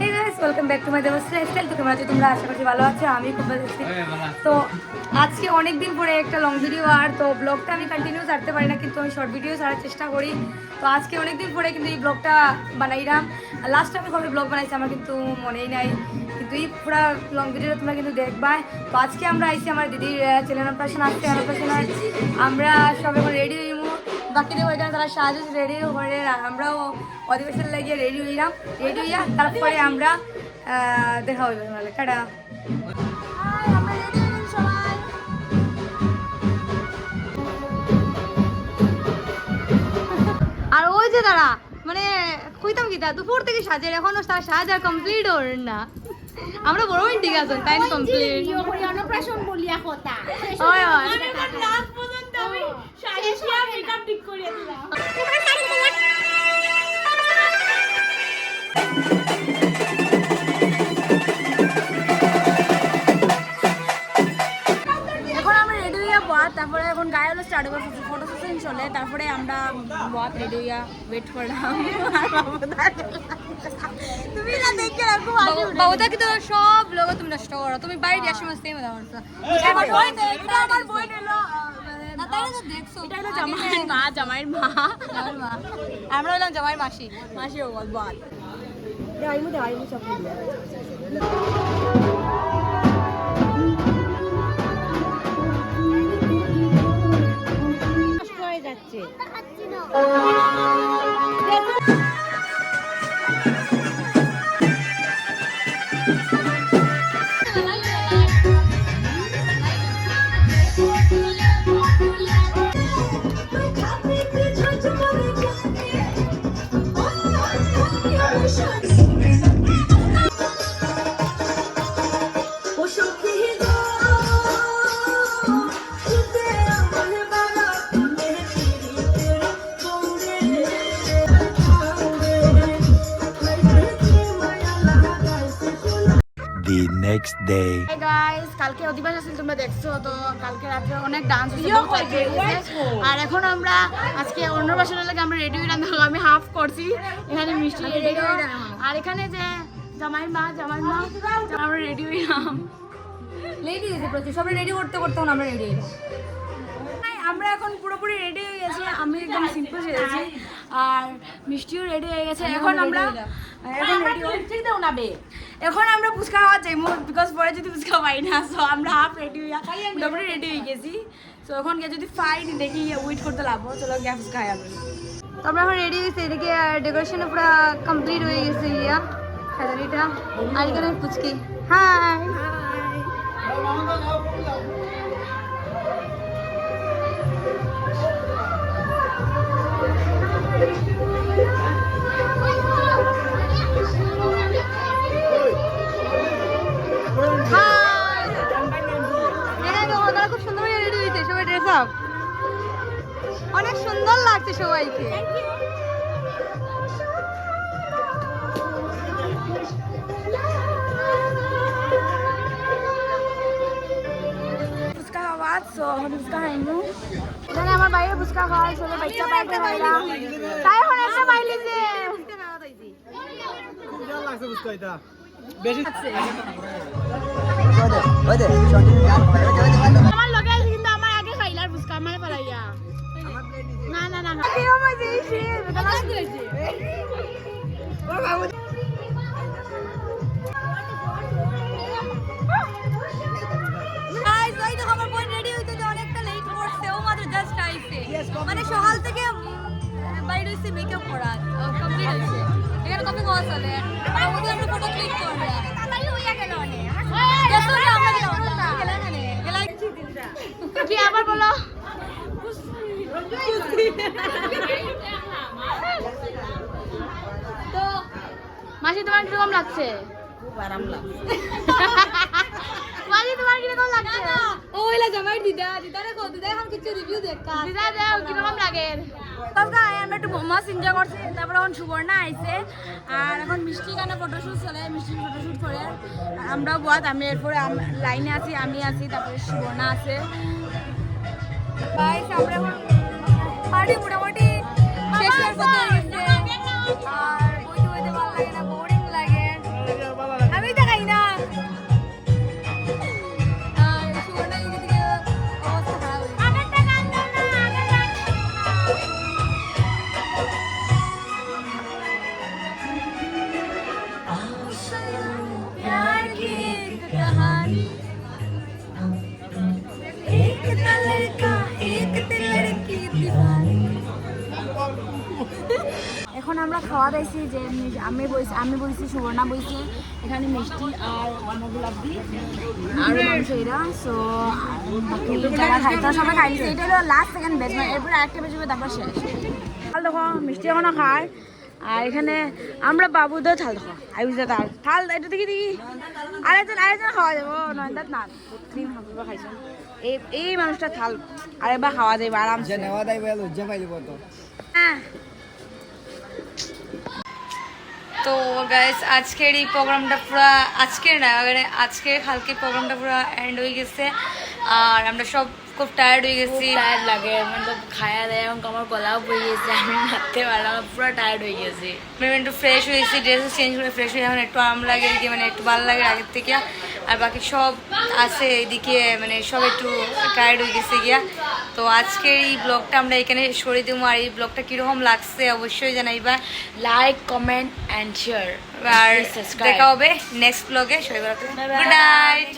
Hey guys welcome back to my Debashree lifestyle তো কেমন আছো তোমরা? আশা করছি ভালো আছো আমি খুব ভালো আছি। তো আজকে অনেক দিন পরে একটা লং ভিডিও আর তো ব্লগটা আমি কন্টিনিউ ছাড়তে পারি না কিন্তু আমি শর্ট ভিডিও ছাড়ার চেষ্টা করি। তো আজকে অনেক দিন পরে কিন্তু এই ব্লগটা বানাইলাম। লাস্ট আমি কবে ব্লগ বানাইছি আমার কিন্তু মনেই নাই। কিন্তু এই পুরো লং ভিডিওটা তোমরা কিন্তু দেখবা। তো আজকে আমরা আইছি আমার দিদির আসছে অপারেশন আমরা সব এখন রেডি বাকিদের ওইখানে তারা সাহায্য রেডি করে আমরাও অধিবেশন লাগিয়ে রেডি হইলাম। রেডি হইয়া তারপরে আমরা দেখা হইবে মানে কাটা আর ওই যে তারা মানে কইতাম কি দুপুর থেকে সাজের এখনও তার সাজ আর কমপ্লিট ওর না। আমরা বড় ঠিক আছে তাই কমপ্লিট অন্নপ্রাশন বলিয়া কথা। এখন আমরা রেডি হইয়া বয়া তারপরে এখন গায়ে হলো স্টার্ট করছে ফটো সেশন চলে তারপরে আমরা বয়া রেডি হইয়া ওয়েট করলাম। তুমি না দেখে রাখো বাবুদা কিন্তু সব লোক তুমি নষ্ট করো? তুমি বাইরে সময় সেম দাও আমার বই এটা আমার বই নিলো। এটা হলো জামাইয়ের মা জামাইয়ের মা। আমরা হলাম জামাইয়ের মাসি। মাসি ও বল বল। দেওয়াই দেওয়াই সব যাচ্ছে। The next day. Hey guys, কালকে অধিবাস আছিল তোমরা দেখছ তো কালকে রাত্রে অনেক ডান্স আর এখন আমরা আজকে অন্নপ্রাশনের লাগে আমরা রেডি দেখো আমি হাফ করছি এখানে মিষ্টি রেডি আর এখানে যে জামাই মা জামাই মা আমরা রেডি হইলাম। রেডি হয়েছে প্রচুর সবাই রেডি করতে করতে আমরা রেডি আমরা এখন পুরোপুরি রেডি হয়ে গেছি আমি একদম সিম্পল সেরেছি আর মিষ্টিও রেডি হয়ে গেছে। এখন আমরা এখন রেডি এখন আমরা ফুচকা খাওয়া চাই মোট বিকজ পরে যদি ফুচকা পাই না সো আমরা হাফ রেডি হইয়া মোটামুটি রেডি হয়ে গেছি। সো এখন গিয়ে যদি ফাইন দেখি ওয়েট করতে লাগবো চলো গিয়ে ফুচকা খাই আমরা। তো আমরা এখন রেডি হয়েছি এদিকে ডেকোরেশন পুরো কমপ্লিট হয়ে গেছে ইয়া সাজানিটা আর এখানে ফুচকি। হাই খুব আপ অনেক সুন্দর লাগছে সবাইকে। ফুচকা এখন ফুচকা আমার বাইরে ফুচকা খাওয়া তাই এখন একটা বাইরে যে আমার লগে কিন্তু আমার আগে খাইলার ফুচকা আমার পালাইয়া। না না না। মানে সকাল থেকে বাইরে makeup করা, আবার বলো? তো মাসি তোমার কীরকম লাগছে? মাসি তোমার কীরকম লাগছে? ও হইলা জামাই দিদা দিদা রে কো দিদা এখন কিছু রিভিউ দেখা দিদা দেও কীরকম লাগে? এনজয় করছি, তারপরে এখন সুবর্ণা আইছে, আর এখন মিষ্টি গানে ফটোশ্যুট চলে? মিষ্টি ফটোশুট করে। আমরাও বাদ আমি এরপরে লাইনে আছি, আমি আছি, তারপরে সুবর্ণা আছে। মোটামুটি শেষের পথে আমরা খাওয়া দাইছি যে আমি বইছি আমি বইছি সুবর্ণা বইছি এখানে মিষ্টি আর গোলাপি আর মানুষ এরা। সো যারা খাই তারা সবাই খাইছে। এটা হলো লাস্ট সেকেন্ড বেচ মানে এরপরে আরেকটা বেচ হবে তারপর শেষ। থাল দেখো মিষ্টি এখনও খায়। আর এখানে আমরা বাবুদের থাল দেখো আইবুজে তার থাল এটা দেখি দেখি। আরেকজন আরেকজন খাওয়া যাব। নয়দাত না ক্রিম খাইছো। এই এই মানুষটা থাল। আরেকবার খাওয়া যাবে আরামসে। নেওয়া লজ্জা হ্যাঁ। তো গাইস আজকের এই প্রোগ্রামটা পুরো আজকের না মানে আজকের কালকে প্রোগ্রামটা পুরো এন্ড হয়ে গেছে। আর আমরা সব খুব টায়ার্ড হয়ে গেছি। টায়ার্ড লাগে। মানে খায়া দেয় এবং আমার গলাও বই গেছে আমি হাঁটতে পারলাম পুরো টায়ার্ড হয়ে গেছি। আমি একটু ফ্রেশ হয়েছি ড্রেস চেঞ্জ করে ফ্রেশ হয়ে এখন একটু আরাম লাগে এদিকে মানে একটু ভালো লাগে আগের থেকে। আর বাকি সব আছে এদিকে মানে সব একটু টায়ার্ড হয়ে গেছে গিয়া। তো আজকের এই ব্লগটা আমরা এখানে সরে দেবো। আর এই ব্লগটা কীরকম লাগছে অবশ্যই জানাইবা। লাইক কমেন্ট অ্যান্ড শেয়ার আর দেখা হবে নেক্সট ব্লগে সবাই গুড নাইট